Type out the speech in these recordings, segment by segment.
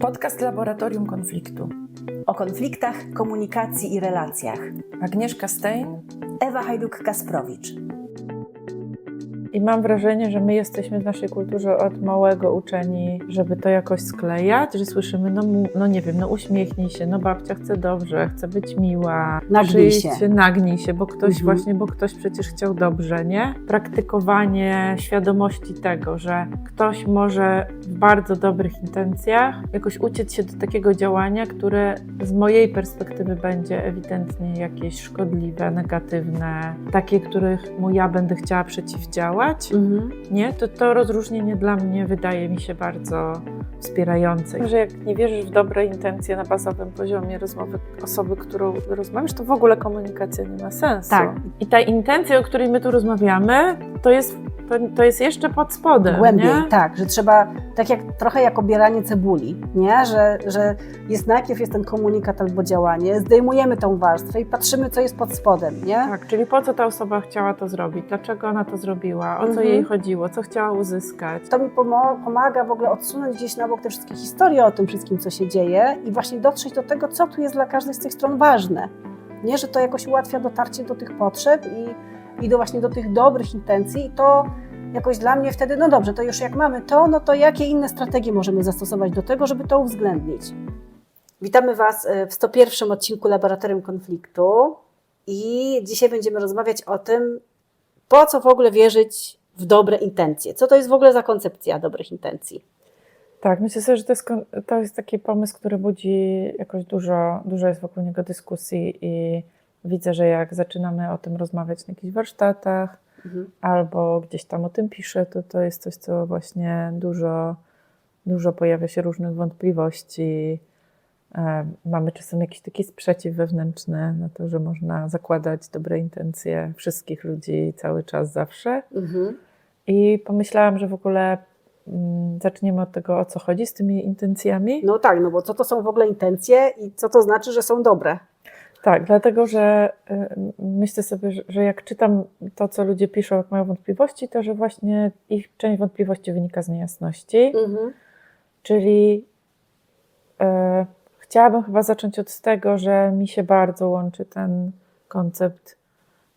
Podcast Laboratorium Konfliktu. o konfliktach, komunikacji i relacjach. Agnieszka Stein. Ewa Hajduk-Kasprowicz. I mam wrażenie, że my jesteśmy w naszej kulturze od małego uczeni, żeby to jakoś sklejać, że słyszymy, no, no nie wiem, no uśmiechnij się, no babcia chce dobrze, chce być miła, Nagnij przyjdź się. nagnij się, bo ktoś Mhm. właśnie, bo ktoś przecież chciał dobrze, nie? Praktykowanie świadomości tego, że ktoś może w bardzo dobrych intencjach jakoś uciec się do takiego działania, które z mojej perspektywy będzie ewidentnie jakieś szkodliwe, negatywne, takie, których mu ja będę chciała przeciwdziałać, nie? To to rozróżnienie dla mnie wydaje mi się bardzo wspierające. Że jak nie wierzysz w dobre intencje na bazowym poziomie rozmowy osoby, którą rozmawiasz, to w ogóle komunikacja nie ma sensu. Tak. I ta intencja, o której my tu rozmawiamy, to jest, to, to jest jeszcze pod spodem, Głębiej, nie? tak, że trzeba, tak jak trochę jak obieranie cebuli, nie? Że, że jest najpierw jest ten komunikat albo działanie, zdejmujemy tą warstwę i patrzymy, co jest pod spodem, nie? Tak, czyli po co ta osoba chciała to zrobić? Dlaczego ona to zrobiła? O co Mhm. jej chodziło? Co chciała uzyskać? To mi pomaga w ogóle odsunąć gdzieś na bok te wszystkie historie o tym wszystkim, co się dzieje i właśnie dotrzeć do tego, co tu jest dla każdej z tych stron ważne. Nie, że to jakoś ułatwia dotarcie do tych potrzeb i, i do właśnie do tych dobrych intencji i to jakoś dla mnie wtedy, no dobrze, to już jak mamy to, no to jakie inne strategie możemy zastosować do tego, żeby to uwzględnić? Witamy Was e, w 101 odcinku Laboratorium Konfliktu i dzisiaj będziemy rozmawiać o tym, po co w ogóle wierzyć w dobre intencje. Co to jest w ogóle za koncepcja dobrych intencji? Tak, myślę sobie, że to jest, to jest taki pomysł, który budzi jakoś dużo, dużo jest wokół niego dyskusji i widzę, że jak zaczynamy o tym rozmawiać na jakichś warsztatach albo gdzieś tam o tym piszę, to to jest coś, co właśnie dużo, dużo pojawia się różnych wątpliwości. E, Mamy czasem jakiś taki sprzeciw wewnętrzny na to, że można zakładać dobre intencje wszystkich ludzi cały czas, zawsze. Mhm. I pomyślałam, że w ogóle mm, zaczniemy od tego, o co chodzi z tymi intencjami. No tak, no bo co to są w ogóle intencje i co to znaczy, że są dobre? Tak, dlatego że y, myślę sobie, że, że jak czytam to, co ludzie piszą, jak mają wątpliwości, to że właśnie ich część wątpliwości wynika z niejasności. Mhm. Czyli e, chciałabym chyba zacząć od tego, że mi się bardzo łączy ten koncept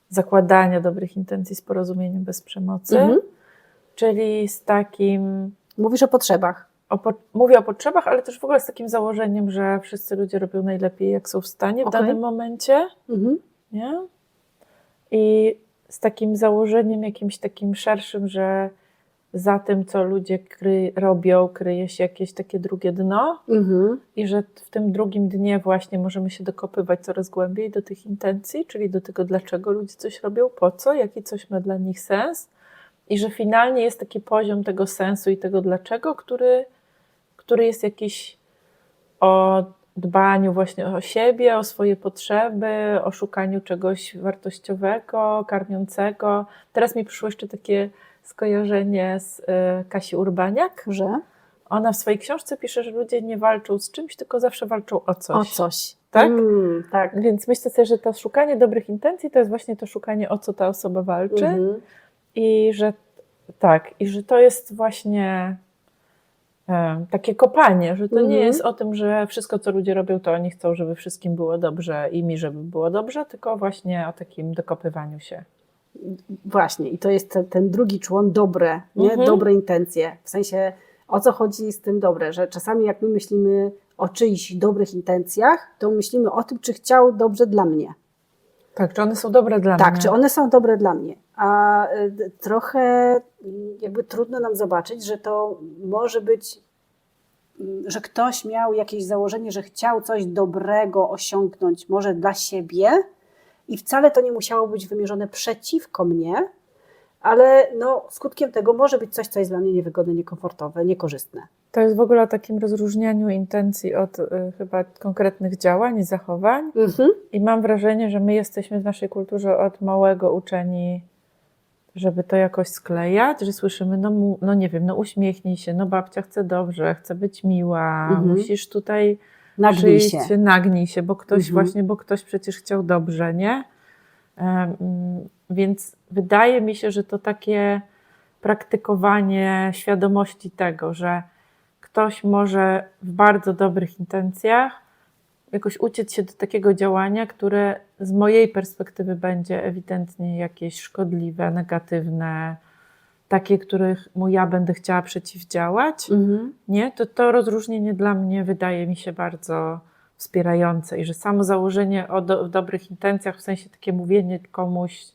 zakładania dobrych intencji z porozumieniem bez przemocy, Mhm. czyli z takim Mówisz o potrzebach. O, mówię o potrzebach, ale też w ogóle z takim założeniem, że wszyscy ludzie robią najlepiej, jak są w stanie w Okej. danym momencie, Mhm. nie? I z takim założeniem jakimś takim szerszym, że za tym, co ludzie kry, robią, kryje się jakieś takie drugie dno Mhm. i że w tym drugim dnie właśnie możemy się dokopywać coraz głębiej do tych intencji, czyli do tego, dlaczego ludzie coś robią, po co, jaki coś ma dla nich sens i że finalnie jest taki poziom tego sensu i tego dlaczego, który, który jest jakiś o dbaniu właśnie o siebie, o swoje potrzeby, o szukaniu czegoś wartościowego, karmiącego. Teraz mi przyszło jeszcze takie skojarzenie z y, Kasi Urbaniak. Że? Ona w swojej książce pisze, że ludzie nie walczą z czymś, tylko zawsze walczą o coś. O coś. Tak? Mm, tak. Więc myślę sobie, że to szukanie dobrych intencji to jest właśnie to szukanie, o co ta osoba walczy. Mhm. I że tak, i że to jest właśnie takie kopanie, że to nie Mhm. jest o tym, że wszystko, co ludzie robią, to oni chcą, żeby wszystkim było dobrze i mi, żeby było dobrze, tylko właśnie o takim dokopywaniu się. Właśnie. I to jest ten, ten drugi człon dobre, nie? Mhm. Dobre intencje. W sensie, o co chodzi z tym dobre? Że czasami jak my myślimy o czyichś dobrych intencjach, to myślimy o tym, czy chciał dobrze dla mnie. Tak, czy one są dobre dla Tak, mnie? czy one są dobre dla mnie. A y, trochę jakby trudno nam zobaczyć, że to może być, mm, że ktoś miał jakieś założenie, że chciał coś dobrego osiągnąć, może dla siebie, i wcale to nie musiało być wymierzone przeciwko mnie, ale no, skutkiem tego może być coś, co jest dla mnie niewygodne, niekomfortowe, niekorzystne. To jest w ogóle o takim rozróżnianiu intencji od y, chyba konkretnych działań i zachowań. Mhm. I mam wrażenie, że my jesteśmy w naszej kulturze od małego uczeni, żeby to jakoś sklejać, że słyszymy, no, no nie wiem, no uśmiechnij się, no babcia chce dobrze, chce być miła, Mhm. musisz tutaj Nagnij przyjść, się. nagnij się, bo ktoś Mhm. właśnie, bo ktoś przecież chciał dobrze, nie? Więc wydaje mi się, że to takie praktykowanie świadomości tego, że ktoś może w bardzo dobrych intencjach jakoś uciec się do takiego działania, które z mojej perspektywy będzie ewidentnie jakieś szkodliwe, negatywne, takie, których mu ja będę chciała przeciwdziałać, Mhm. nie, to to rozróżnienie dla mnie wydaje mi się bardzo wspierające i że samo założenie o do, w dobrych intencjach, w sensie takie mówienie komuś,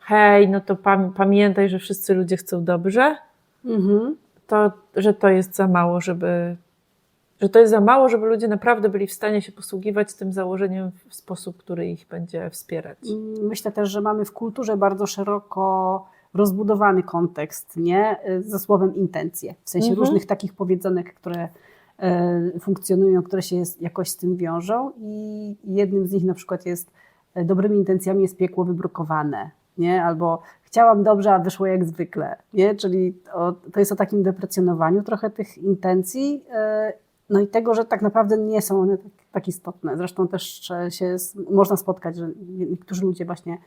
hej, no to pam, pamiętaj, że wszyscy ludzie chcą dobrze, Mhm. to, że to jest za mało, żeby, że to jest za mało, żeby ludzie naprawdę byli w stanie się posługiwać tym założeniem w sposób, który ich będzie wspierać. Myślę też, że mamy w kulturze bardzo szeroko rozbudowany kontekst, nie? Ze słowem intencje. W sensie Mhm. różnych takich powiedzonek, które e, funkcjonują, które się jakoś z tym wiążą i jednym z nich na przykład jest e, dobrymi intencjami jest piekło wybrukowane, nie? Albo chciałam dobrze, a wyszło jak zwykle, nie? Czyli o, to jest o takim deprecjonowaniu trochę tych intencji, e, no i tego, że tak naprawdę nie są one tak, tak istotne. Zresztą też się można spotkać, że niektórzy ludzie właśnie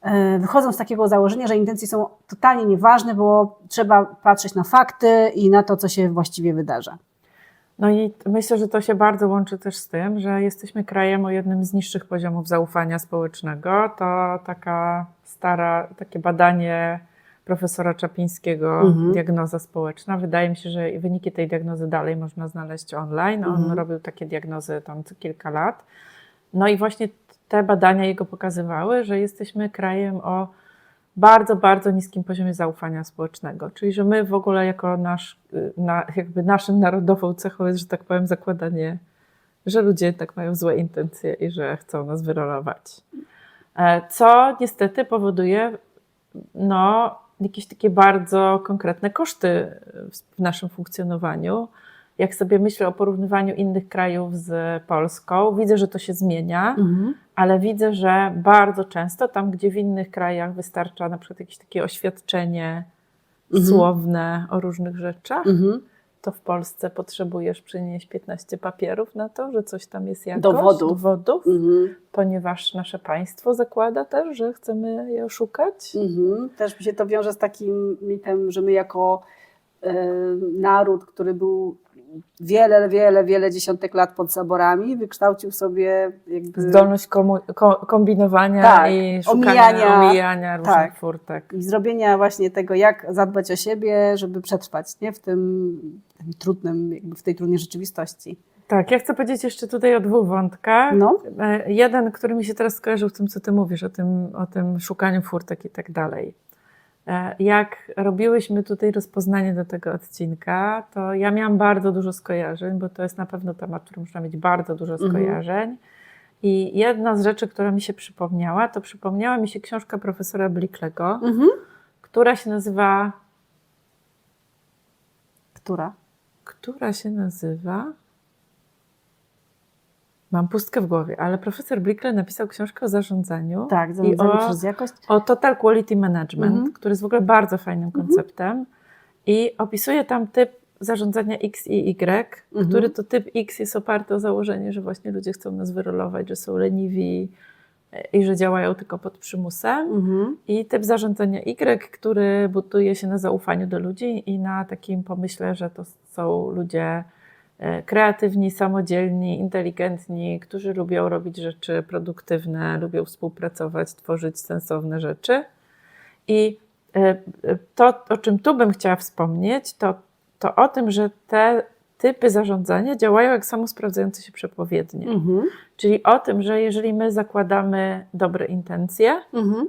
e, wychodzą z takiego założenia, że intencje są totalnie nieważne, bo trzeba patrzeć na fakty i na to, co się właściwie wydarza. No i myślę, że to się bardzo łączy też z tym, że jesteśmy krajem o jednym z niższych poziomów zaufania społecznego. To taka stara, takie badanie profesora Czapińskiego, Mhm. diagnoza społeczna. Wydaje mi się, że wyniki tej diagnozy dalej można znaleźć online. On Mhm. robił takie diagnozy tam co kilka lat. No i właśnie te badania jego pokazywały, że jesteśmy krajem o bardzo, bardzo niskim poziomie zaufania społecznego. Czyli, że my w ogóle jako nasz, y, na, jakby naszym narodową cechą jest, że tak powiem, zakładanie, że ludzie jednak mają złe intencje i że chcą nas wyrolować. E, Co niestety powoduje no, jakieś takie bardzo konkretne koszty w- w naszym funkcjonowaniu. Jak sobie myślę o porównywaniu innych krajów z Polską, widzę, że to się zmienia ale widzę, że bardzo często tam, gdzie w innych krajach wystarcza na przykład jakieś takie oświadczenie Mhm. słowne o różnych rzeczach, Mhm. To w Polsce potrzebujesz przynieść 15 papierów na to, że coś tam jest jakoś, Dowodów. dowodów Mhm. ponieważ nasze państwo zakłada też, że chcemy je oszukać. Mhm. Też mi się to wiąże z takim mitem, że my jako e, naród, który był wiele, wiele, wiele dziesiątek lat pod zaborami, wykształcił sobie jakby Zdolność kombinowania Tak, i szukania, omijania. omijania różnych Tak. furtek. i zrobienia właśnie tego, jak zadbać o siebie, żeby przetrwać nie? w tym, trudnym, w tej trudnej rzeczywistości. Tak, ja chcę powiedzieć jeszcze tutaj o dwóch wątkach. No. E, Jeden, który mi się teraz skojarzył w tym, co ty mówisz, o tym, o tym szukaniu furtek i tak dalej. E, Jak robiłyśmy tutaj rozpoznanie do tego odcinka, to ja miałam bardzo dużo skojarzeń, bo to jest na pewno temat, który można mieć bardzo dużo Mhm. skojarzeń. I jedna z rzeczy, która mi się przypomniała, to przypomniała mi się książka profesora Blicklego, Mhm. która się nazywa, Która? która się nazywa Mam pustkę w głowie, ale profesor Blickle napisał książkę o zarządzaniu. Tak, zarządzanie o- przez jakość. o Total Quality Management, Mhm. który jest w ogóle bardzo fajnym konceptem i opisuje tam typ zarządzania X i Y, Mhm. który to typ X jest oparty o założenie, że właśnie ludzie chcą nas wyrolować, że są leniwi e, i że działają tylko pod przymusem. Mhm. I typ zarządzania Y, który buduje się na zaufaniu do ludzi i na takim pomyśle, że to są ludzie kreatywni, samodzielni, inteligentni, którzy lubią robić rzeczy produktywne, lubią współpracować, tworzyć sensowne rzeczy. I e, e, to, o czym tu bym chciała wspomnieć, to, to o tym, że te typy zarządzania działają jak samosprawdzające się przepowiednie. Mhm. Czyli o tym, że jeżeli my zakładamy dobre intencje, Mhm.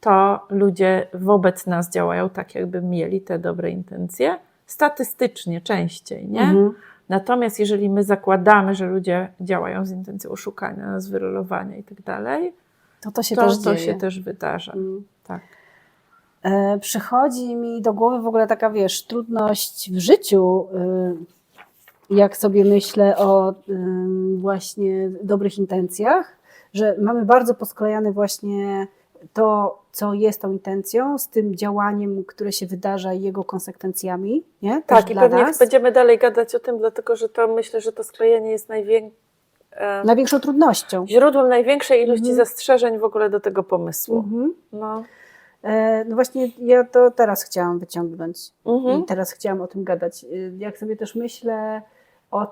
to ludzie wobec nas działają tak, jakby mieli te dobre intencje, statystycznie częściej, nie? Mhm. Natomiast jeżeli my zakładamy, że ludzie działają z intencją oszukania nas, wyrolowania i tak dalej, To to się to też to dzieje. się też wydarza. Mm. Tak. E, przychodzi mi do głowy w ogóle taka, wiesz, trudność w życiu, y, jak sobie myślę o y, właśnie dobrych intencjach, że mamy bardzo posklejane właśnie to, co jest tą intencją, z tym działaniem, które się wydarza i jego konsekwencjami, nie? Też Tak, i dla pewnie nas. będziemy dalej gadać o tym, dlatego że to myślę, że to sklejenie jest e, Największą trudnością. źródłem największej ilości Mhm. zastrzeżeń w ogóle do tego pomysłu. Mhm. No. E, No właśnie ja to teraz chciałam wyciągnąć Mhm. i teraz chciałam o tym gadać. Y, Jak sobie też myślę,